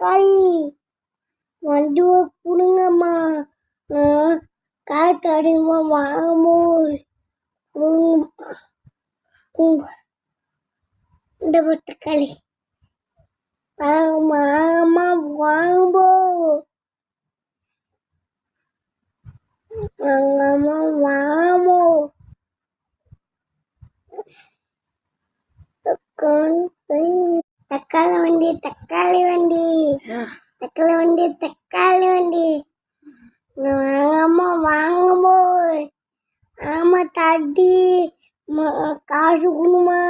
தக்காளி வண்டி கொடுங்கம்மா காய் தடிமா வாங்கும்போது இந்த தக்காளி வாங்கம்மா வாங்கம்மா வாங்கும்போ வாங்கம்மா வாங்கமோ தக்காளி வண்டி தக்காளி வண்டி. வண்டி தக்காளி வண்டி. வாங்கம்மா வாங்கமோ ஆமா தட்டி காசு கொடுமா.